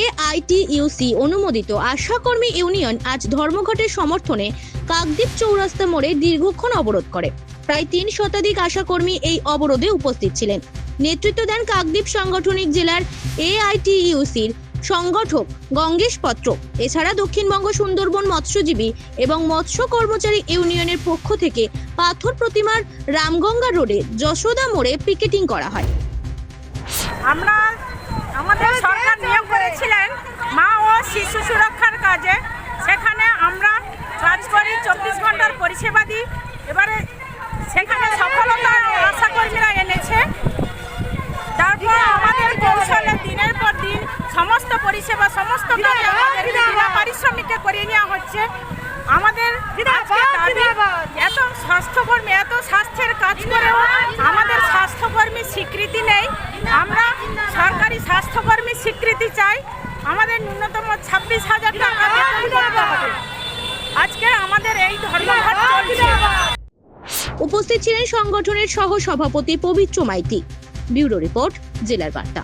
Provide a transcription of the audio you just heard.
AITUC অনুমোদিত আশাকর্মী union আজ ধর্মঘটের সমর্থনে কাকদ্বীপ চৌরাস্তা মোড়ে দীর্ঘক্ষণ অবরোধ করে। প্রায় তিন শতাধিক আশাকর্মী এই অবরোধে উপস্থিত ছিলেন। নেতৃত্ব দেন কাকদ্বীপ সাংগঠনিক জেলার এআইটিইউসির সংগঠক গঙ্গেশ পত্র। এছাড়া দক্ষিণবঙ্গ সুন্দরবন মৎস্যজীবী এবং মৎস্য কর্মচারী ইউনিয়নের পক্ষ থেকে পাথর প্রতিমার রামগঙ্গা রোডে যশোদা মোড়ে পিকেটিং করা হয়। আমরা আমাদের সরকার নিয়োগ করেছিলেন মা ও শিশু সুরক্ষার কাজে সেখানে আমরা কাজ করি চব্বিশ পরিষেবা দিই এবারে সেখানে সফলতা আশাকর্মীরা এনেছে। তারপর আমাদের কৌশলে দিনের পর দিন সমস্ত পরিষেবা সমস্ত বিনা পারিশ্রমিকে করিয়ে নেওয়া হচ্ছে। আমাদের এত স্বাস্থ্যকর্মী এত স্বাস্থ্যের কাজ করেও আমাদের স্বাস্থ্যকর্মী স্বীকৃতি নেই। আমরা সরকারি স্বাস্থ্যকর্মী স্বীকৃতি চাই। আমাদের ন্যূনতম ছাব্বিশ হাজার টাকা বেতন করতে হবে। আজকে আমাদের এই ধর্মঘট উপস্থিত ছিলেন সংগঠনের সহ সভাপতি পবিত্র মাইতি। ব্যুরো রিপোর্ট জেলার বার্তা।